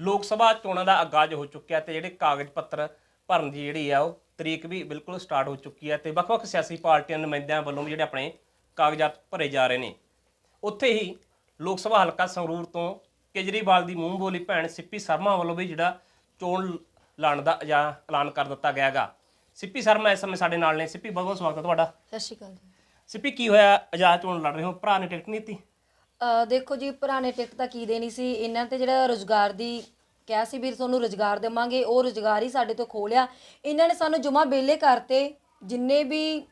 ਲੋਕ ਸਭਾ ਚੋਣਾਂ ਦਾ ਆਗਾਜ਼ ਹੋ ਚੁੱਕਿਆ ਤੇ ਜਿਹੜੇ ਕਾਗਜ਼ ਪੱਤਰ ਭਰਨ ਦੀ ਜਿਹੜੀ ਆ ਉਹ ਤਰੀਕ ਵੀ ਬਿਲਕੁਲ ਸਟਾਰਟ ਹੋ ਚੁੱਕੀ ਹੈ ਤੇ ਵੱਖ-ਵੱਖ ਸਿਆਸੀ ਪਾਰਟੀਆਂ ਦੇ ਨੁਮਾਇੰਦਿਆਂ ਵੱਲੋਂ ਵੀ ਜਿਹੜੇ ਆਪਣੇ ਕਾਗਜ਼ਾਤ ਭਰੇ ਜਾ ਰਹੇ ਨੇ। ਉੱਥੇ ਹੀ ਲੋਕ ਸਭਾ ਹਲਕਾ ਸੰਗਰੂਰ ਤੋਂ ਕੇਜਰੀਵਾਲ ਦੀ ਮੂੰਹ ਬੋਲੀ ਭੈਣ ਸਿੱਪੀ ਸ਼ਰਮਾ ਵੱਲੋਂ ਵੀ ਜਿਹੜਾ ਚੋਣ ਲਾਣ ਦਾ ਜਾਂ ਐਲਾਨ ਕਰ ਦਿੱਤਾ ਗਿਆ ਹੈਗਾ। ਸਿੱਪੀ ਸ਼ਰਮਾ ਇਸ ਸਮੇਂ ਸਾਡੇ ਨਾਲ ਨੇ। ਸਿੱਪੀ ਬਹੁਤ ਬਹੁਤ ਸਵਾਗਤ ਹੈ ਤੁਹਾਡਾ। ਸਤਿ ਸ਼੍ਰੀ ਅਕਾਲ ਜੀ। ਸਿੱਪੀ ਕੀ ਹੋਇਆ? ਆਜ਼ਾਦ ਚੋਣ ਲੜ ਰਹੇ ਹੋ। ਭਰਾ ਨੇ ਟਿਕਟ ਨਹੀਂ ਦਿੱਤੀ? ਦੇਖੋ ਜੀ, ਪੁਰਾਣੇ ਟਿਕਟ ਤਾਂ ਕੀ ਦੇਣੀ ਸੀ। ਇਹਨਾਂ ਤੇ ਜਿਹੜਾ ਰੋਜ਼ਗਾਰ ਦੀ ਕਿਹਾ ਸੀ ਵੀ ਤੁਹਾਨੂੰ ਰੋਜ਼ਗਾਰ ਦੇਵਾਂਗੇ, ਉਹ ਰੋਜ਼ਗਾਰ ਹੀ ਸਾਡੇ ਤੋਂ ਖੋਲਿਆ ਇਹਨਾਂ ਨੇ ਸਾਨੂੰ ਜਮਾ ਬੇਲੇ ਕਰਤੇ। ਜਿੰਨੇ ਵੀ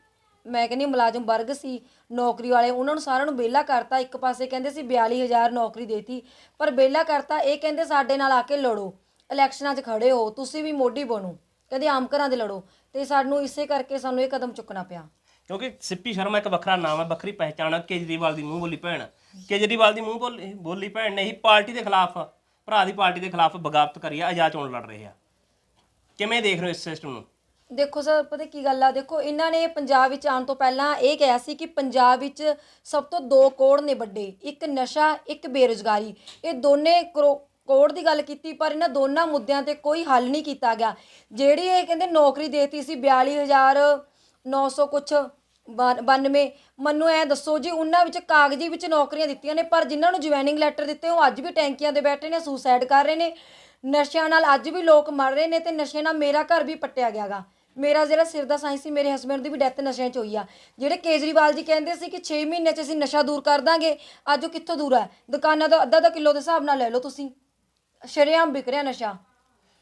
ਮੈਂ ਕਹਿੰਦੀ ਮੁਲਾਜ਼ਮ ਵਰਗ ਸੀ, ਨੌਕਰੀ ਵਾਲੇ, ਉਹਨਾਂ ਨੂੰ ਸਾਰਿਆਂ ਨੂੰ ਬੇਲਾ ਕਰਤਾ। ਇੱਕ ਪਾਸੇ ਕਹਿੰਦੇ ਸੀ 42000 ਨੌਕਰੀ ਦੇਤੀ, ਪਰ ਬੇਲਾ ਕਰਤਾ। ਇਹ ਕਹਿੰਦੇ ਸਾਡੇ ਨਾਲ ਆ ਕੇ ਲੜੋ। ਇਲੈਕਸ਼ਨਾਂ 'ਚ ਖੜੇ ਹੋ। ਤੁਸੀਂ ਵੀ ਮੋਢੀ ਬਣੋ। ਕਹਿੰਦੇ ਆਮ ਘਰਾਂ ਦੇ ਲੜੋ। ਤੇ ਸਾਨੂੰ ਇਸੇ ਕਰਕੇ ਸਾਨੂੰ ਇਹ ਕਦਮ ਚੁੱਕਣਾ ਪਿਆ। ਕਿਉਂਕਿ ਸਿੱਪੀ ਸ਼ਰਮਾ ਇੱਕ ਵੱਖਰਾ ਨਾਮ ਹੈ, ਵੱਖਰੀ ਪਹਿਚਾਣ ਹੈ, ਕੇਜਰੀਵਾਲ ਦੀ ਮੂੰਹ ਬੋਲੀ ਭੈਣ। ਕੇਜਰੀਵਾਲ ਦੀ ਮੂੰਹ ਬੋਲੀ ਬੋਲੀ ਭੈਣ ਨੇ ਹੀ ਪਾਰਟੀ ਦੇ ਖਿਲਾਫ, ਭਰਾ ਦੀ ਪਾਰਟੀ ਦੇ ਖਿਲਾਫ ਬਗਾਵਤ ਕਰੀ ਹੈ ਆਜ਼ਾਦ ਚੋਣ ਲੜ ਰਹੇ ਆ। ਕਿਵੇਂ ਦੇਖ ਰਹੇ ਹੋ ਇਸ ਸਿਸਟਮ ਨੂੰ? ਦੇਖੋ ਸਰ, ਪਤਾ ਕੀ ਗੱਲ ਆ? ਦੇਖੋ, ਇਹਨਾਂ ਨੇ ਪੰਜਾਬ ਵਿੱਚ ਆਉਣ ਤੋਂ ਪਹਿਲਾਂ ਇਹ ਕਿਹਾ ਸੀ ਕਿ ਪੰਜਾਬ ਵਿੱਚ ਸਭ ਤੋਂ ਦੋ ਕੋੜ ਨੇ ਵੱਡੇ, ਇੱਕ ਨਸ਼ਾ, ਇੱਕ ਬੇਰੁਜ਼ਗਾਰੀ। ਇਹ ਦੋਨੇ ਕਰੋ- ਕੋੜ ਦੀ ਗੱਲ ਕੀਤੀ, ਪਰ ਇਹਨਾਂ ਦੋਨਾਂ ਮੁੱਦਿਆਂ ਤੇ ਕੋਈ ਹੱਲ ਨਹੀਂ ਕੀਤਾ ਗਿਆ। ਜਿਹੜੀ ਇਹ ਕਹਿੰਦੇ ਨੌਕਰੀ ਦੇਤੀ ਸੀ 42900 ਕੁਛ 92 ਮੈਨੂੰ ਐ ਦੱਸੋ ਜੀ, ਉਹਨਾਂ ਵਿੱਚ ਕਾਗਜ਼ੀ ਵਿੱਚ ਨੌਕਰੀਆਂ ਦਿੱਤੀਆਂ ਨੇ, ਪਰ ਜਿਨ੍ਹਾਂ ਨੂੰ ਜੁਆਇਨਿੰਗ ਲੈਟਰ ਦਿੱਤੇ, ਉਹ ਅੱਜ ਵੀ ਟੈਂਕੀਆਂ ਦੇ ਬੈਠੇ ਨੇ, ਸੁਸਾਈਡ ਕਰ ਰਹੇ ਨੇ। ਨਸ਼ਿਆਂ ਨਾਲ ਅੱਜ ਵੀ ਲੋਕ ਮਰ ਰਹੇ ਨੇ ਤੇ ਨਸ਼ੇ ਨਾਲ ਮੇਰਾ ਘਰ ਵੀ ਪੱਟਿਆ ਗਿਆਗਾ। ਮੇਰਾ ਜਿਹੜਾ ਸਿਰ ਦਾ ਸਾਇੰਸ ਸੀ, ਮੇਰੇ ਹਸਬੰਡ ਦੀ ਵੀ ਡੈਥ ਨਸ਼ਿਆਂ 'ਚ ਹੋਈ ਆ। ਜਿਹੜੇ ਕੇਜਰੀਵਾਲ ਜੀ ਕਹਿੰਦੇ ਸੀ ਕਿ 6 ਮਹੀਨੇ 'ਚ ਅਸੀਂ ਨਸ਼ਾ ਦੂਰ ਕਰ ਦਾਂਗੇ, ਅੱਜ ਉਹ ਕਿੱਥੋਂ ਦੂਰ ਹੈ ਦੁਕਾਨਾਂ ਤੋਂ ਅੱਧਾ ਅੱਧਾ ਕਿਲੋ ਦੇ ਹਿਸਾਬ ਨਾਲ ਲੈ ਲਓ ਤੁਸੀਂ। ਸ਼ਰੇਆਮ ਵਿਕ ਰਿਹਾ ਨਸ਼ਾ।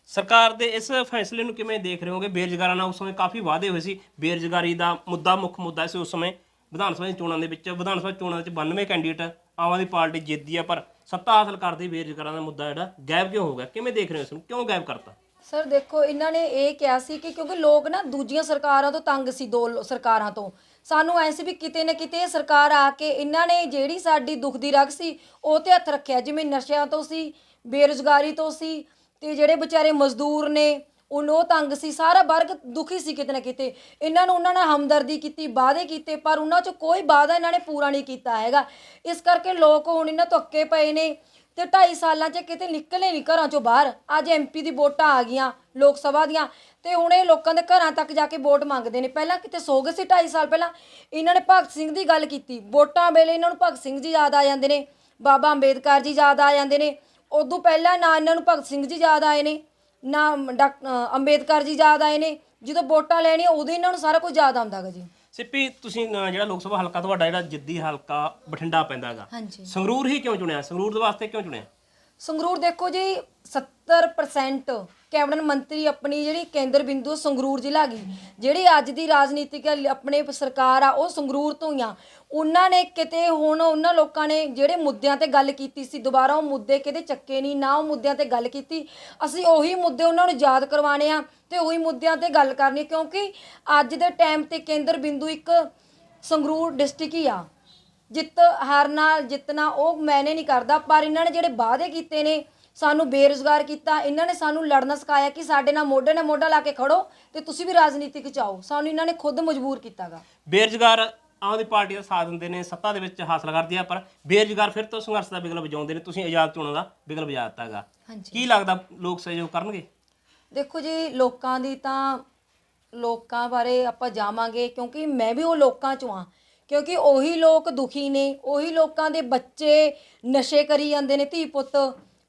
ਸਰਕਾਰ ਦੇ ਇਸ ਫੈਸਲੇ ਨੂੰ ਕਿਵੇਂ ਦੇਖ ਰਹੇ ਹੋਗੇ? ਬੇਰੁਜ਼ਗਾਰਾਂ ਨਾਲ ਉਸ ਸਮੇਂ ਕਾਫੀ ਵਾਅਦੇ ਹੋਏ ਸੀ। ਬੇਰੁਜ਼ਗਾਰੀ ਦਾ ਮੁੱਦਾ ਮੁੱਖ ਮੁੱਦਾ ਸੀ ਉਸ ਸਮੇਂ। ਵਿਧਾਨ ਸਭਾ ਦੀਆਂ ਚੋਣਾਂ ਦੇ ਵਿੱਚ, ਵਿਧਾਨ ਸਭਾ ਚੋਣਾਂ ਵਿੱਚ 92 ਕੈਂਡੀਡੇਟ ਆਮ ਆਦਮੀ ਪਾਰਟੀ ਜਿੱਤਦੀ ਆ, ਪਰ ਸੱਤਾ ਹਾਸਲ ਕਰਦੇ ਬੇਰੁਜ਼ਗਾਰਾਂ ਦਾ ਮੁੱਦਾ ਜਿਹੜਾ ਗਾਇਬ ਕਿਉਂ ਹੋ ਗਿਆ? ਕਿਵੇਂ ਦੇਖ ਰਹੇ ਹੋ ਇਸ ਨੂੰ? ਕਿਉਂ ਗਾਇਬ ਕਰਤਾ? ਸਰ, ਦੇਖੋ, ਇਹਨਾਂ ਨੇ ਇਹ ਕਿਹਾ ਸੀ ਕਿ ਕਿਉਂਕਿ ਲੋਕ ਨਾ ਦੂਜੀਆਂ ਸਰਕਾਰਾਂ ਤੋਂ ਤੰਗ ਸੀ, ਦੋ ਸਰਕਾਰਾਂ ਤੋਂ। ਸਾਨੂੰ ਐ ਸੀ ਵੀ ਕਿਤੇ ਨਾ ਕਿਤੇ ਸਰਕਾਰ ਆ ਕੇ ਇਹਨਾਂ ਨੇ ਜਿਹੜੀ ਸਾਡੀ ਦੁੱਖ ਦੀ ਰਗ ਸੀ, ਉਹ ਤੇ ਹੱਥ ਰੱਖਿਆ। ਜਿਵੇਂ ਨਸ਼ਿਆਂ ਤੋਂ ਸੀ, ਬੇਰੁਜ਼ਗਾਰੀ ਤੋਂ ਸੀ ਤੇ ਜਿਹੜੇ ਵਿਚਾਰੇ ਮਜ਼ਦੂਰ ਨੇ ਉਹਨੂੰ ਉਹ ਤੰਗ ਸੀ, ਸਾਰਾ ਵਰਗ ਦੁਖੀ ਸੀ ਕਿਤੇ ਨਾ ਕਿਤੇ। ਇਹਨਾਂ ਨੂੰ ਉਹਨਾਂ ਨਾਲ ਹਮਦਰਦੀ ਕੀਤੀ, ਵਾਅਦੇ ਕੀਤੇ, ਪਰ ਉਹਨਾਂ 'ਚ ਕੋਈ ਵਾਅਦਾ ਇਹਨਾਂ ਨੇ ਪੂਰਾ ਨਹੀਂ ਕੀਤਾ ਹੈਗਾ। ਇਸ ਕਰਕੇ ਲੋਕ ਹੁਣ ਇਹਨਾਂ ਤੋਂ ਅੱਕੇ ਪਏ ਨੇ ਤੇ 2.5 ਸਾਲਾਂ 'ਚ ਕਿਤੇ ਨਿਕਲੇ ਨਹੀਂ ਘਰਾਂ 'ਚੋਂ ਬਾਹਰ। ਅੱਜ ਐਮਪੀ ਦੀ ਵੋਟਾਂ ਆ ਗਈਆਂ ਲੋਕ ਸਭਾ ਦੀਆਂ ਤੇ ਹੁਣ ਇਹ ਲੋਕਾਂ ਦੇ ਘਰਾਂ ਤੱਕ ਜਾ ਕੇ ਵੋਟ ਮੰਗਦੇ ਨੇ। ਪਹਿਲਾਂ ਕਿਤੇ ਸੋ ਗਏ ਸੀ 2.5 ਸਾਲ ਪਹਿਲਾਂ। ਇਹਨਾਂ ਨੇ ਭਗਤ ਸਿੰਘ ਦੀ ਗੱਲ ਕੀਤੀ। ਵੋਟਾਂ ਵੇਲੇ ਇਹਨਾਂ ਨੂੰ ਭਗਤ ਸਿੰਘ ਜੀ ਯਾਦ ਆ ਜਾਂਦੇ ਨੇ, ਬਾਬਾ ਅੰਬੇਦਕਰ ਜੀ ਯਾਦ ਆ ਜਾਂਦੇ ਨੇ। ਉਦੋਂ ਪਹਿਲਾਂ ਨਾ ਇਹਨਾਂ ਨੂੰ ਭਗਤ ਸਿੰਘ ਜੀ ਯਾਦ ਆਏ ਨੇ ਨਾ ਡਾਕ- ਅ, ਅੰਬੇਦਕਰ ਜੀ ਯਾਦ ਆਏ ਨੇ ਜਦੋਂ ਵੋਟਾਂ ਲੈਣੀਆਂ ਉਦੋਂ ਇਹਨਾਂ ਨੂੰ ਸਾਰਾ ਕੁਝ ਯਾਦ ਆਉਂਦਾ ਗਾ ਜੀ। ਸਿੱਪੀ ਤੁਸੀਂ ਅਹ, ਜਿਹੜਾ ਲੋਕ ਸਭਾ ਹਲਕਾ ਤੁਹਾਡਾ ਜਿਹੜਾ ਜਿੱਦੀ ਹਲਕਾ ਬਠਿੰਡਾ ਪੈਂਦਾ ਹੈਗਾ ਹਾਂਜੀ। ਸੰਗਰੂਰ ਹੀ ਕਿਉਂ ਚੁਣਿਆ? ਸੰਗਰੂਰ ਦੇ ਵਾਸਤੇ ਕਿਉਂ ਚੁਣਿਆ? ਸੰਗਰੂਰ ਦੇਖੋ ਜੀ 70% ਕੈਬਨਿਟ ਮੰਤਰੀ ਆਪਣੀ ਜਿਹੜੀ ਕੇਂਦਰ ਬਿੰਦੂ ਸੰਗਰੂਰ ਜ਼ਿਲ੍ਹਾ ਗਈ ਜਿਹੜੀ ਅੱਜ ਦੀ ਰਾਜਨੀਤਿਕ ਆਪਣੇ ਸਰਕਾਰ ਆ, ਉਹ ਸੰਗਰੂਰ ਤੋਂ ਹੀ ਆ। ਉਹਨਾਂ ਨੇ ਕਿਤੇ ਹੁਣ ਉਹਨਾਂ ਲੋਕਾਂ ਨੇ ਜਿਹੜੇ ਮੁੱਦਿਆਂ ਤੇ ਗੱਲ ਕੀਤੀ ਸੀ, ਦੁਬਾਰਾ ਉਹ ਮੁੱਦੇ ਕਿਤੇ ਚੱਕੇ ਨਹੀਂ, ਨਾ ਉਹ ਮੁੱਦਿਆਂ ਤੇ ਗੱਲ ਕੀਤੀ। ਅਸੀਂ ਉਹੀ ਮੁੱਦੇ ਉਹਨਾਂ ਨੂੰ ਯਾਦ ਕਰਵਾਣੇ ਆ ਤੇ ਉਹੀ ਮੁੱਦਿਆਂ ਤੇ ਗੱਲ ਕਰਨੀ ਕਿਉਂਕਿ ਅੱਜ ਦੇ ਟਾਈਮ ਤੇ ਕੇਂਦਰ ਬਿੰਦੂ ਇੱਕ ਸੰਗਰੂਰ ਡਿਸਟ੍ਰਿਕਟ ਹੀ ਆ। ਜਿੱਤ ਹਾਰਨਾ ਜਿੱਤਣਾ ਉਹ ਮੈਨੇ ਨਹੀਂ ਕਰਦਾ ਪਰ ਇਹਨਾਂ ਨੇ ਜਿਹੜੇ ਵਾਅਦੇ ਕੀਤੇ ਨੇ ਸਾਨੂੰ ਬੇਰੁਜ਼ਗਾਰ ਕੀਤਾ ਇਹਨਾਂ ਨੇ ਸਾਨੂੰ ਲੜਨਾ ਸਿਖਾਇਆ ਕਿ ਸਾਡੇ ਨਾਲ ਮੋਢੇ ਨਾਲ ਮੋਢਾ ਲਾ ਕੇ ਖੜੋ ਤੇ ਤੁਸੀਂ ਵੀ ਰਾਜਨੀਤਿਕ ਚ ਆਓ ਸਾਨੂੰ ਇਹਨਾਂ ਨੇ ਖੁਦ ਮਜਬੂਰ ਕੀਤਾਗਾ। ਬੇਰੁਜ਼ਗਾਰ ਆਮ ਆਦਮੀ ਪਾਰਟੀ ਦਾ ਸਾਥ ਦਿੰਦੇ ਨੇ ਸੱਤਾ ਦੇ ਵਿੱਚ ਹਾਸਲ ਕਰਦੇ ਆ ਪਰ ਬੇਰੁਜ਼ਗਾਰ ਫਿਰ ਤੋਂ ਸੰਘਰਸ਼ ਦਾ ਬਿਗਲ ਵਜਾਉਂਦੇ ਨੇ ਤੁਸੀਂ ਆਜ਼ਾਦ ਚੋਣਾਂ ਦਾ ਬਿਗਲ ਵਜਾ ਦਿੱਤਾ ਹੈਗਾ ਹਾਂਜੀ। ਕੀ ਲੱਗਦਾ ਲੋਕ ਸਹਿਯੋਗ ਕਰਨਗੇ? ਦੇਖੋ ਜੀ ਲੋਕਾਂ ਦੀ ਤਾਂ ਲੋਕਾਂ ਬਾਰੇ ਆਪਾਂ ਜਾਵਾਂਗੇ ਕਿਉਂਕਿ ਮੈਂ ਵੀ ਉਹ ਲੋਕਾਂ ਚੋਂ ਆ ਕਿਉਂਕਿ ਉਹੀ ਲੋਕ ਦੁਖੀ ਨੇ, ਉਹੀ ਲੋਕਾਂ ਦੇ ਬੱਚੇ ਨਸ਼ੇ ਕਰੀ ਜਾਂਦੇ ਨੇ ਧੀ ਪੁੱਤ।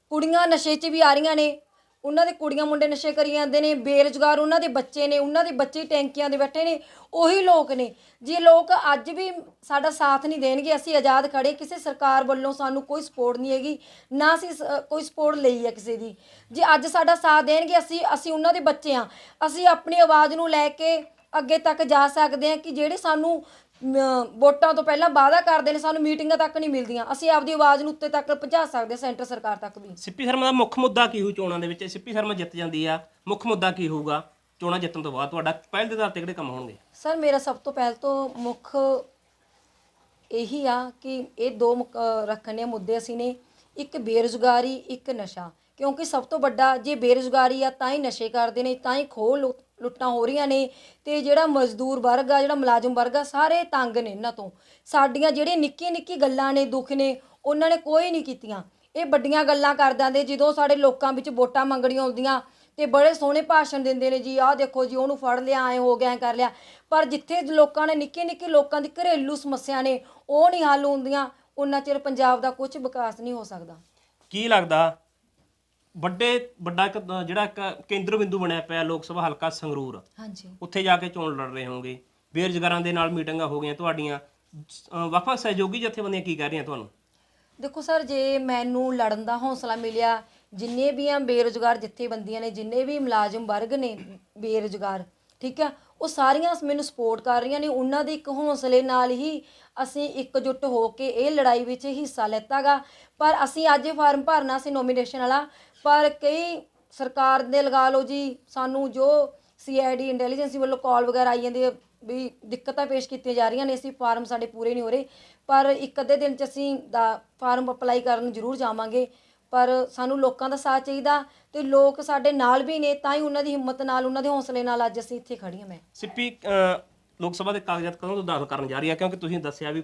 ਕੁੜੀਆਂ ਨਸ਼ੇ 'ਚ ਵੀ ਆ ਰਹੀਆਂ ਨੇ। ਉਹਨਾਂ ਦੇ ਕੁੜੀਆਂ ਮੁੰਡੇ ਨਸ਼ੇ ਕਰੀ ਜਾਂਦੇ ਨੇ, ਬੇਰੁਜ਼ਗਾਰ ਉਹਨਾਂ ਦੇ ਬੱਚੇ ਨੇ, ਉਹਨਾਂ ਦੇ ਬੱਚੇ ਟੈਂਕੀਆਂ ਦੇ ਬੈਠੇ ਨੇ, ਉਹੀ ਲੋਕ ਨੇ। ਜੇ ਲੋਕ ਅੱਜ ਵੀ ਸਾਡਾ ਸਾਥ ਨਹੀਂ ਦੇਣਗੇ, ਅਸੀਂ ਆਜ਼ਾਦ ਖੜੇ ਕਿਸੇ ਸਰਕਾਰ ਵੱਲੋਂ ਸਾਨੂੰ ਕੋਈ ਸਪੋਰਟ ਨਹੀਂ ਹੈਗੀ, ਨਾ ਅਸੀਂ ਸ- ਕੋਈ ਸਪੋਰਟ ਲਈ ਹੈ ਕਿਸੇ ਦੀ। ਜੇ ਅੱਜ ਸਾਡਾ ਸਾਥ ਦੇਣਗੇ, ਅਸੀਂ ਅਸੀਂ ਉਹਨਾਂ ਦੇ ਬੱਚੇ ਆ ਅਸੀਂ ਆਪਣੀ ਆਵਾਜ਼ ਨੂੰ ਲੈ ਕੇ ਅੱਗੇ ਤੱਕ ਜਾ ਸਕਦੇ ਹਾਂ ਕਿ ਜਿਹੜੇ ਸਾਨੂੰ ਮ, ਵੋਟਾਂ ਤੋਂ ਪਹਿਲਾਂ ਵਾਅਦਾ ਕਰਦੇ ਨੇ ਸਾਨੂੰ ਮੀਟਿੰਗਾਂ ਤੱਕ ਨਹੀਂ ਮਿਲਦੀਆਂ। ਅਸੀਂ ਆਪਦੀ ਆਵਾਜ਼ ਨੂੰ ਉੱਤੇ ਤੱਕ ਪਹੁੰਚਾ ਸਕਦੇ ਹਾਂ ਸੈਂਟਰ ਸਰਕਾਰ ਤੱਕ ਵੀ। ਸਿੱਪੀ ਸ਼ਰਮਾ ਦਾ ਮੁੱਖ ਮੁੱਦਾ ਕੀ ਹੋਊ ਚੋਣਾਂ ਦੇ ਵਿੱਚ? ਸਿੱਪੀ ਸ਼ਰਮਾ ਜਿੱਤ ਜਾਂਦੀ ਆ ਮੁੱਖ ਮੁੱਦਾ ਕੀ ਹੋਊਗਾ? ਚੋਣਾਂ ਜਿੱਤਣ ਤੋਂ ਬਾਅਦ ਤੁਹਾਡਾ ਪਹਿਲ ਦੇ ਆਧਾਰ ਤੇ ਕਿਹੜੇ ਕੰਮ ਹੋਣਗੇ? ਸਰ ਮੇਰਾ ਸਭ ਤੋਂ ਪਹਿਲ ਤੋਂ ਮੁੱਖ ਇਹੀ ਆ ਕਿ ਇਹ ਦੋ ਮੁੱਖ- ਅਹ ਰੱਖਣੇ ਮੁੱਦੇ ਅਸੀਂ ਨੇ ਇੱਕ ਬੇਰੁਜ਼ਗਾਰੀ ਇੱਕ ਨਸ਼ਾ। ਕਿਉਂਕਿ ਸਭ ਤੋਂ ਵੱਡਾ ਜੇ ਬੇਰੁਜ਼ਗਾਰੀ ਆ ਤਾਂ ਹੀ ਨਸ਼ੇ ਕਰਦੇ ਨੇ ਤਾਂ ਹੀ ਖੋਹ ਲੁ- ਲੁੱਟਾਂ ਹੋ ਰਹੀਆਂ ਨੇ ਤੇ ਜਿਹੜਾ ਮਜ਼ਦੂਰ ਵਰਗ ਆ, ਜਿਹੜਾ ਮੁਲਾਜ਼ਮ ਵਰਗ ਆ, ਸਾਰੇ ਤੰਗ ਨੇ ਇਹਨਾਂ ਤੋਂ। ਸਾਡੀਆਂ ਜਿਹੜੀਆਂ ਨਿੱਕੀਆਂ ਨਿੱਕੀ ਗੱਲਾਂ ਨੇ, ਦੁੱਖ ਨੇ, ਉਹਨਾਂ ਨੇ ਕੋਈ ਨਹੀਂ ਕੀਤੀਆਂ। ਇਹ ਵੱਡੀਆਂ ਗੱਲਾਂ ਕਰ ਦਿੰਦੇ ਜਦੋਂ ਸਾਡੇ ਲੋਕਾਂ ਵਿੱਚ ਵੋਟਾਂ ਮੰਗਣੀਆਂ ਆਉਂਦੀਆਂ ਤੇ ਬੜੇ ਸੋਹਣੇ ਭਾਸ਼ਣ ਦਿੰਦੇ ਨੇ ਜੀ, ਆਹ ਦੇਖੋ ਜੀ, ਉਹਨੂੰ ਫੜ ਲਿਆ, ਐ ਹੋ ਗਿਆ, ਐਂ ਕਰ ਲਿਆ। ਪਰ ਜਿੱਥੇ ਲੋਕਾਂ ਨੇ ਨਿੱਕੇ ਨਿੱਕੇ ਲੋਕਾਂ ਦੀ ਘਰੇਲੂ ਸਮੱਸਿਆ ਨੇ, ਉਹ ਨਹੀਂ ਹੱਲ ਹੁੰਦੀਆਂ, ਉਹਨਾਂ ਚਿਰ ਪੰਜਾਬ ਦਾ ਕੁਝ ਵਿਕਾਸ ਨਹੀਂ ਹੋ ਸਕਦਾ। ਕੀ ਲੱਗਦਾ ਵੱਡੇ ਵੱਡਾ ਇੱਕ, ਅ, ਜਿਹੜਾ ਇੱਕ ਕੇਂਦਰ ਬਿੰਦੂ ਬਣਿਆ ਪਿਆ ਲੋਕ ਸਭਾ ਹਲਕਾ ਸੰਗਰੂਰ। ਹਾਂਜੀ। ਉੱਥੇ ਜਾ ਕੇ ਚੋਣ ਲੜ ਰਹੇ ਹੋਵੋਗੇ ਬੇਰੁਜ਼ਗਾਰਾਂ ਦੇ ਨਾਲ ਮੀਟਿੰਗਾਂ ਹੋ ਗਈਆਂ ਤੁਹਾਡੀਆਂ। ਅ, ਵੱਖ-ਵੱਖ ਸਹਿਯੋਗੀ ਜਥੇਬੰਦੀਆਂ ਕੀ ਕਹਿ ਰਹੀਆਂ ਤੁਹਾਨੂੰ? ਦੇਖੋ ਸਰ ਜੇ ਮੈਨੂੰ ਲੜਨ ਦਾ ਹੌਸਲਾ ਮਿਲਿਆ ਜਿੰਨੇ ਵੀ ਆ ਬੇਰੁਜ਼ਗਾਰ ਜਥੇਬੰਦੀਆਂ ਨੇ ਜਿੰਨੇ ਵੀ ਮੁਲਾਜ਼ਮ ਵਰਗ ਨੇ ਬੇਰੁਜ਼ਗਾਰ ਠੀਕ ਹੈ? ਉਹ ਸਾਰੀਆਂ ਮੈਨੂੰ ਸਪੋਰਟ ਕਰ ਰਹੀਆਂ ਨੇ। ਉਹਨਾਂ ਦੇ ਇੱਕ ਹੌਸਲੇ ਨਾਲ ਹੀ ਅਸੀਂ ਇਕਜੁੱਟ ਹੋ ਕੇ ਇਹ ਲੜਾਈ ਵਿੱਚ ਹਿੱਸਾ ਲੈਤਾਗਾ। ਪਰ ਅਸੀਂ ਅੱਜ ਫਾਰਮ ਭਰਨਾ ਸੀ ਨੋਮੀਨੇਸ਼ਨ ਵਾਲਾ। ਪਰ ਕਈ ਸਰਕਾਰ ਦੇ ਲਗਾ ਲਓ ਜੀ, ਸਾਨੂੰ ਜੋ ਸੀਆਈਡੀ ਇੰਟੈਲੀਜੈਂਸੀ ਵੱਲੋਂ ਕਾਲ ਵਗੈਰਾ ਆਈ ਜਾਂਦੀ ਹੈ ਵੀ ਦਿੱਕਤਾਂ ਪੇਸ਼ ਕੀਤੀਆਂ ਜਾ ਰਹੀਆਂ ਨੇ, ਅਸੀਂ ਫਾਰਮ ਸਾਡੇ ਪੂਰੇ ਨਹੀਂ ਹੋ ਰਹੇ। ਪਰ ਇੱਕ ਅੱਧੇ ਦਿਨ ਚ ਅਸੀਂ ਦਾ, ਫਾਰਮ ਅਪਲਾਈ ਕਰਨ ਜ਼ਰੂਰ ਜਾਵਾਂਗੇ। ਪਰ ਸਾਨੂੰ ਲੋਕਾਂ ਦਾ ਸਾਥ ਚਾਹੀਦਾ ਤੇ ਲੋਕ ਸਾਡੇ ਨਾਲ ਵੀ ਨੇ ਤਾਂ ਹੀ ਉਹਨਾਂ ਦੀ ਹਿੰਮਤ ਨਾਲ ਉਹਨਾਂ ਦੇ ਹੌਸਲੇ ਨਾਲ ਅੱਜ ਅਸੀਂ ਇੱਥੇ ਖੜੀ ਹਾਂ ਮੈਂ। ਸਿੱਪੀ ਅ, ਲੋਕ ਸਭਾ ਦੇ ਕਾਗਜ਼ਾਤ ਕਦੋਂ ਤੋਂ ਦਾਖਲ ਕਰਨ ਜਾ ਰਹੀ ਹੈ? ਕਿਉਂਕਿ ਤੁਸੀਂ ਦੱਸਿਆ ਵੀ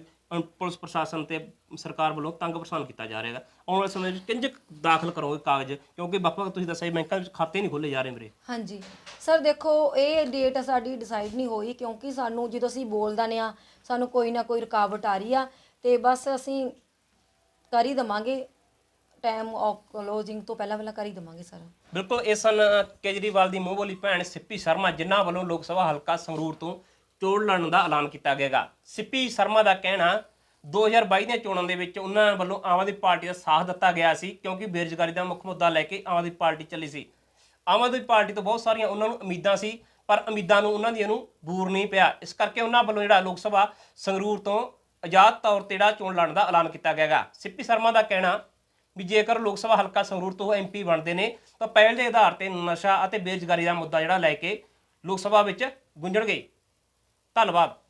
ਪੁਲਿਸ ਪ੍ਰਸ਼ਾਸਨ ਤੇ ਸਰਕਾਰ ਵੱਲੋਂ ਤੰਗ ਪਰੇਸ਼ਾਨ ਕੀਤਾ ਜਾ ਰਿਹਾ ਹੈ ਆਉਣ ਵਾਲੇ ਸਮੇਂ ਵਿੱਚ ਕਿੰਜ ਦਾਖਲ ਕਰੋਗੇ ਕਾਗਜ਼? ਕਿਉਂਕਿ ਵੱਖ-ਵੱਖ ਤੁਸੀਂ ਦੱਸਿਆ ਵੀ ਬੈਂਕਾਂ ਵਿੱਚ ਖਾਤੇ ਨਹੀਂ ਖੋਲੇ ਜਾ ਰਹੇ ਮੇਰੇ ਹਾਂਜੀ। ਸਰ ਦੇਖੋ ਇਹ ਡੇਟ ਸਾਡੀ ਡਿਸਾਈਡ ਨਹੀਂ ਹੋਈ ਕਿਉਂਕਿ ਸਾਨੂੰ ਜਦੋਂ ਅਸੀਂ ਬੋਲਦਾ ਨੇ ਆ ਸਾਨੂੰ ਕੋਈ ਨਾ ਕੋਈ ਰੁਕਾਵਟ ਆ ਰਹੀ ਆ ਤੇ ਬਸ ਅਸੀਂ ਕਰ ਹੀ ਦਵਾਂਗੇ। ਟਾਈਮ ਆਫ ਕਲੋਜ਼ਿੰਗ ਤੋਂ ਪਹਿਲਾਂ ਪਹਿਲਾਂ ਕਰ ਹੀ ਦਵਾਂਗੇ ਸਰ। ਬਿਲਕੁਲ, ਇਹ ਸਨ ਕੇਜਰੀਵਾਲ ਦੀ ਮੂੰਹ ਬੋਲੀ ਭੈਣ ਸਿੱਪੀ ਸ਼ਰਮਾ, ਜਿਨ੍ਹਾਂ ਵੱਲੋਂ ਲੋਕ ਸਭਾ ਹਲਕਾ ਸੰਗਰੂਰ ਤੋਂ ਚੋਣ ਲੜਨ ਦਾ ਐਲਾਨ ਕੀਤਾ ਗਿਆਗਾ। ਸਿੱਪੀ ਸ਼ਰਮਾ ਦਾ ਕਹਿਣਾ 2022 ਦੀਆਂ ਚੋਣਾਂ ਦੇ ਵਿੱਚ ਉਹਨਾਂ ਵੱਲੋਂ ਆਮ ਆਦਮੀ ਪਾਰਟੀ ਦਾ ਸਾਥ ਦਿੱਤਾ ਗਿਆ ਸੀ, ਕਿਉਂਕਿ ਬੇਰੁਜ਼ਗਾਰੀ ਦਾ ਮੁੱਖ ਮੁੱਦਾ ਲੈ ਕੇ ਆਮ ਆਦਮੀ ਪਾਰਟੀ ਚੱਲੀ ਸੀ। ਆਮ ਆਦਮੀ ਪਾਰਟੀ ਤੋਂ ਬਹੁਤ ਸਾਰੀਆਂ ਉਹਨਾਂ ਨੂੰ ਉਮੀਦਾਂ ਸੀ, ਪਰ ਉਮੀਦਾਂ ਨੂੰ ਉਹਨਾਂ ਦੀਆਂ ਨੂੰ ਬੂਰ ਨਹੀਂ ਪਿਆ। ਇਸ ਕਰਕੇ ਉਹਨਾਂ ਵੱਲੋਂ ਜਿਹੜਾ ਲੋਕ ਸਭਾ ਸੰਗਰੂਰ ਤੋਂ ਆਜ਼ਾਦ ਤੌਰ ਤੇ ਜਿਹੜਾ ਚੋਣ ਲੜਨ ਦਾ ਐਲਾਨ ਕੀਤਾ ਗਿਆਗਾ। ਸਿੱਪੀ ਸ਼ਰਮਾ ਦਾ ਕਹਿਣਾ ਵੀ ਜੇਕਰ ਲੋਕ ਸਭਾ ਹਲਕਾ ਸੰਗਰੂਰ ਤੋਂ ਐਮਪੀ ਬਣਦੇ ਨੇ, ਤਾਂ ਪਹਿਲ ਦੇ ਆਧਾਰ ਤੇ ਨਸ਼ਾ ਅਤੇ ਬੇਰੁਜ਼ਗਾਰੀ ਦਾ ਮੁੱਦਾ ਜਿਹੜਾ ਲੈ ਕੇ ਲੋਕ ਸਭਾ ਵਿੱਚ ਗੁੰਝਣਗੇ ਧੰਨਵਾਦ।